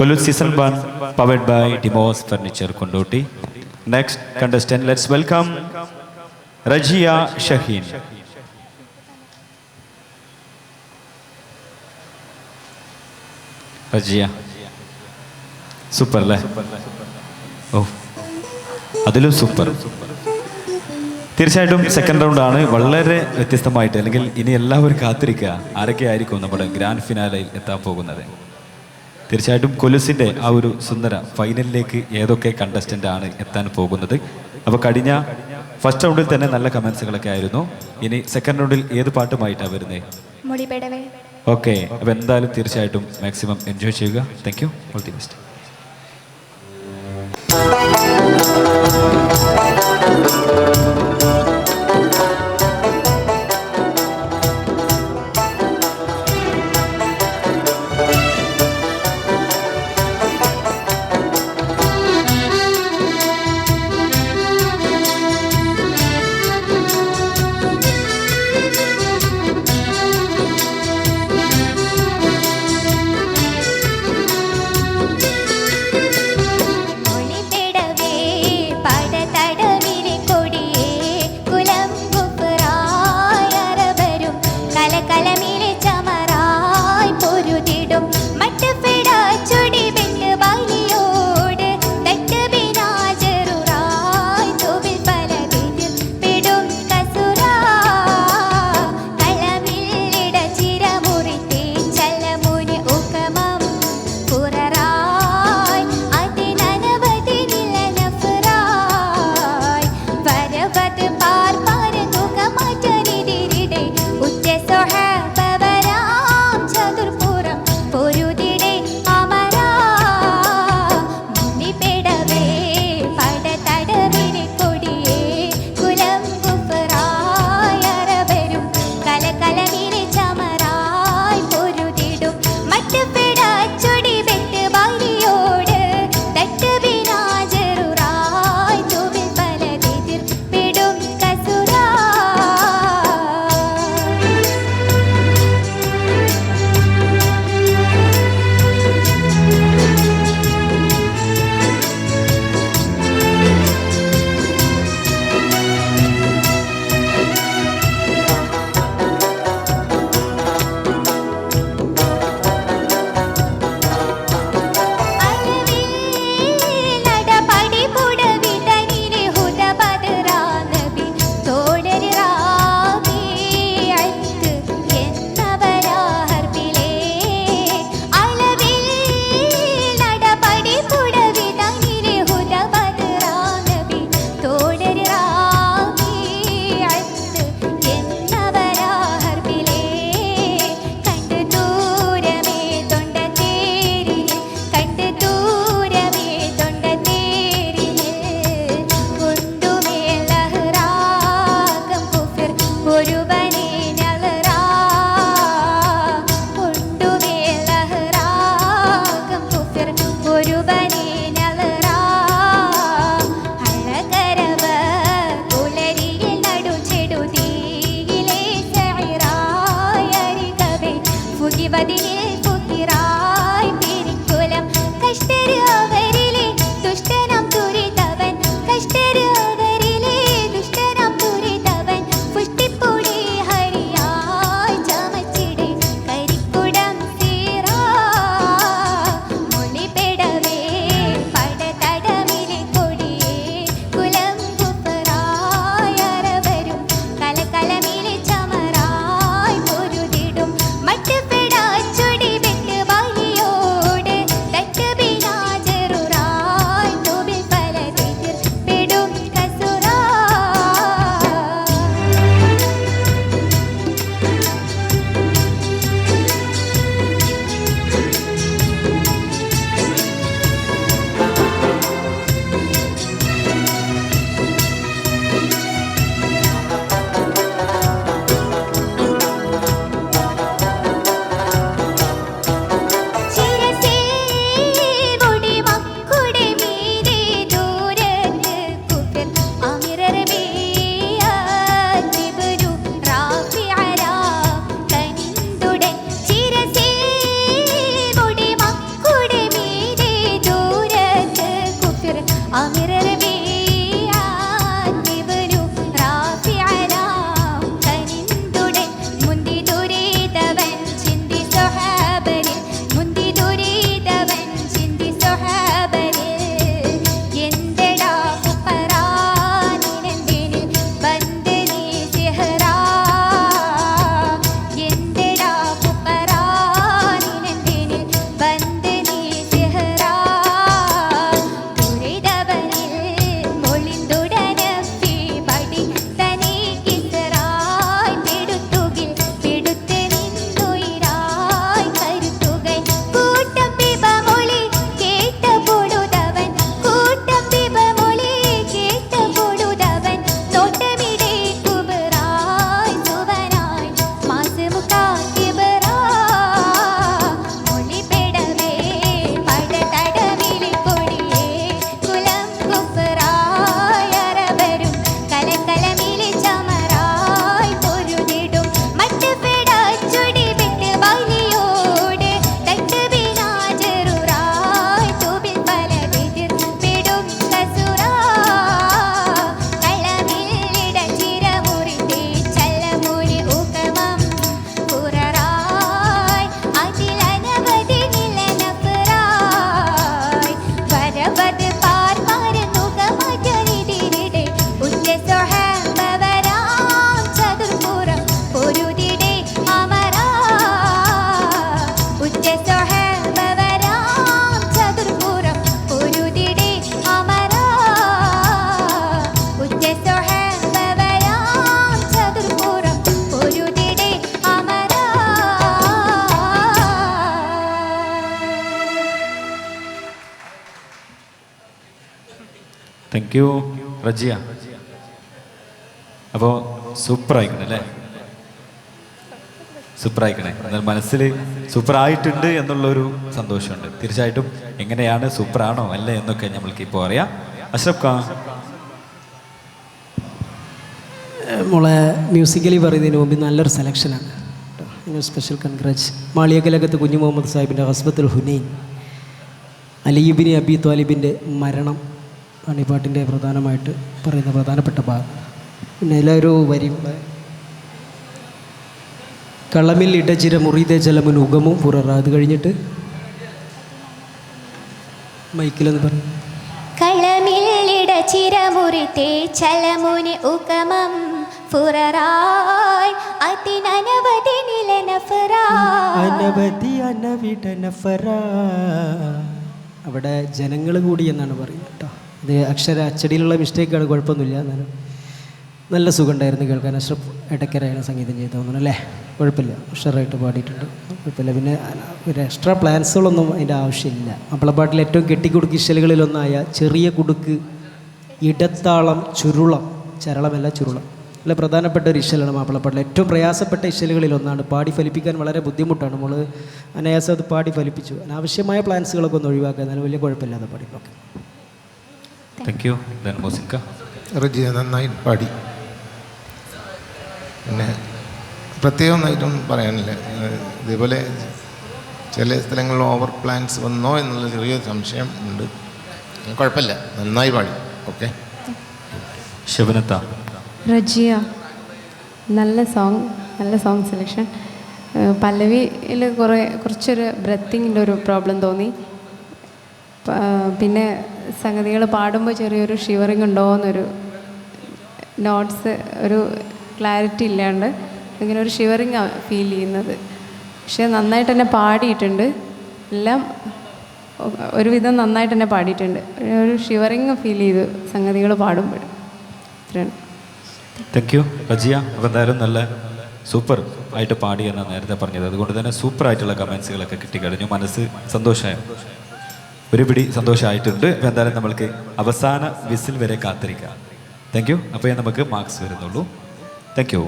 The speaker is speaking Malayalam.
Kollur season one powered by Demos furniture Kondotty. Next contestant let's welcome Rajiya Shaheen Rajiya super അല്ലേ ഓ അതിലും സൂപ്പർ തീർച്ചയായിട്ടും സെക്കൻഡ് റൗണ്ട് ആണ്. വളരെ വ്യത്യസ്തമായിട്ട് അല്ലെങ്കിൽ ഇനി എല്ലാവരും കാത്തിരിക്കുക. ആരൊക്കെ ആയിരിക്കും നമ്മുടെ ഗ്രാൻഡ് ഫിനാലയിൽ എത്താൻ പോകുന്നത്? തീർച്ചയായിട്ടും കൊലുസിന്റെ ആ ഒരു സുന്ദര ഫൈനലിലേക്ക് ഏതൊക്കെ കണ്ടസ്റ്റന്റ് ആണ് എത്താൻ പോകുന്നത്? അപ്പോൾ കഴിഞ്ഞ ഫസ്റ്റ് റൗണ്ടിൽ തന്നെ നല്ല കമൻസുകളൊക്കെ ആയിരുന്നു. ഇനി സെക്കൻഡ് റൗണ്ടിൽ ഏത് പാട്ടുമായിട്ടാണ് വരുന്നത് ഓക്കെ അപ്പോൾ എന്തായാലും തീർച്ചയായിട്ടും മാക്സിമം എൻജോയ് ചെയ്യുക. Thank you all the best Thank പടതടവിലെ താങ്ക് യു റജിയ. അപ്പോൾ സൂപ്പർ ആയിക്കണം അല്ലേ സൂപ്പർ ആയിക്കണേ എന്നാൽ മനസ്സിൽ സൂപ്പർ ആയിട്ടുണ്ട് എന്നുള്ളൊരു സന്തോഷമുണ്ട്. തീർച്ചയായിട്ടും എങ്ങനെയാണ് സൂപ്പർ ആണോ അല്ലേ എന്നൊക്കെ നമ്മൾക്ക് ഇപ്പോൾ അറിയാം. അഷ്റഫ് ഖാൻ മോളെ മ്യൂസിക്കലി പറയുന്നതിന് മുമ്പ് നല്ലൊരു സെലക്ഷനാണ് കേട്ടോ. സ്പെഷ്യൽ കൺഗ്രാറ്റ്സ് മാളിയക്കലകത്ത് കുഞ്ഞു മുഹമ്മദ് സാഹിബിന്റെ ഹസ്ബത്തുൽ ഹുനൈൻ അലീബിനി അബി ത്വാലിബിന്റെ മരണം. ആണ് ഈ പാട്ടിന്റെ പ്രധാനമായിട്ട് പറയുന്ന പ്രധാനപ്പെട്ട ഭാഗം. പിന്നെ എല്ലാവരും വരിയും കളമിൽ ഇടചിര മുറിതേ ജലമുൻ ഉഗമും പുററ. അത് കഴിഞ്ഞിട്ട് മൈക്കിലെന്ന് പറഞ്ഞു ചലമുനി ഫുററായ് അതിനനവധി അനവധി അനവിട നഫറ അവിടെ ജനങ്ങൾ കൂടി എന്നാണ് പറയുന്നത് കേട്ടോ. അക്ഷര അച്ചടിയിലുള്ള മിസ്റ്റേക്കാണ് കുഴപ്പമൊന്നുമില്ല എന്നാലും നല്ല സുഖമുണ്ടായിരുന്നു കേൾക്കാൻ. അഷ്റഫ് ഇടയ്ക്കരയാണ് സംഗീതം ചെയ്ത് തോന്നുന്നു അല്ലേ? കുഴപ്പമില്ല ഉഷറായിട്ട് പാടിയിട്ടുണ്ട് കുഴപ്പമില്ല. പിന്നെ ഒരു എക്സ്ട്രാ പ്ലാൻസുകളൊന്നും അതിന്റെ ആവശ്യമില്ല. മാപ്പിളപ്പാട്ടിൽ ഏറ്റവും കെട്ടിക്കുടുക്ക് ഇശലുകളിലൊന്നായ ചെറിയ കുടുക്ക് ഇടത്താളം ചുരുളം ചരളമല്ല ചുരുളം. നല്ല പ്രധാനപ്പെട്ട ഒരു ഇശലാണ് മാപ്പിളപ്പാട്ടിൽ. ഏറ്റവും പ്രയാസപ്പെട്ട ഇശലുകളിലൊന്നാണ് പാടി ഫലിപ്പിക്കാൻ വളരെ ബുദ്ധിമുട്ടാണ്. നമ്മൾ അനായാസം അത് പാടി ഫലിപ്പിച്ചു. അനാവശ്യമായ പ്ലാൻസുകളൊക്കെ ഒന്ന് ഒഴിവാക്കുക എന്നാലും വലിയ കുഴപ്പമില്ലാതെ പാടി ഓക്കെ താങ്ക് യു ദൻ മോസിക്ക റിജിയ നന്നായി പാടി. പിന്നെ പ്രത്യേകം ഒന്നായിട്ടും പറയാനില്ല. ഇതേപോലെ ചില സ്ഥലങ്ങളിൽ ഓവർ പ്ലാൻസ് വന്നോ എന്നുള്ള ചെറിയ സംശയം ഉണ്ട്. കുഴപ്പമില്ല. നന്നായി പാടി. ഓക്കെ ശിവനത്ത. റജിയ നല്ല സോങ് നല്ല സോങ് സെലക്ഷൻ പല്ലവിയിൽ കുറേ കുറച്ചൊരു ബ്രത്തിങ്ങിന്റെ ഒരു പ്രോബ്ലം തോന്നി. പിന്നെ സംഗതികൾ പാടുമ്പോൾ ചെറിയൊരു ഷിവറിങ് ഉണ്ടോ എന്നൊരു നോട്ട്സ് ഒരു ക്ലാരിറ്റി ഇല്ലാണ്ട് ഇങ്ങനെ ഒരു ഷിവറിങ് ഫീൽ ചെയ്യുന്നത്. പക്ഷേ നന്നായിട്ട് തന്നെ പാടിയിട്ടുണ്ട്. എല്ലാം ഒരുവിധം നന്നായിട്ട് തന്നെ പാടിയിട്ടുണ്ട്. ഒരു ഷിവറിങ് ഫീൽ ചെയ്തു സംഗതികൾ പാടുമ്പോൾ താങ്ക് യു റജിയ. അപ്പോൾ എന്തായാലും നല്ല സൂപ്പർ ആയിട്ട് പാടി എന്നാണ് നേരത്തെ പറഞ്ഞത്. അതുകൊണ്ട് തന്നെ സൂപ്പർ ആയിട്ടുള്ള കമൻസുകളൊക്കെ കിട്ടിക്കഴിഞ്ഞു. മനസ്സ് സന്തോഷമായി. ഒരു പിടി സന്തോഷമായിട്ടുണ്ട്. അപ്പോൾ എന്തായാലും നമ്മൾക്ക് അവസാന വിസിൽ വരെ കാത്തിരിക്കാം. താങ്ക് യു അപ്പോൾ നമുക്ക് മാർക്സ് വരുന്നുള്ളൂ. Thank you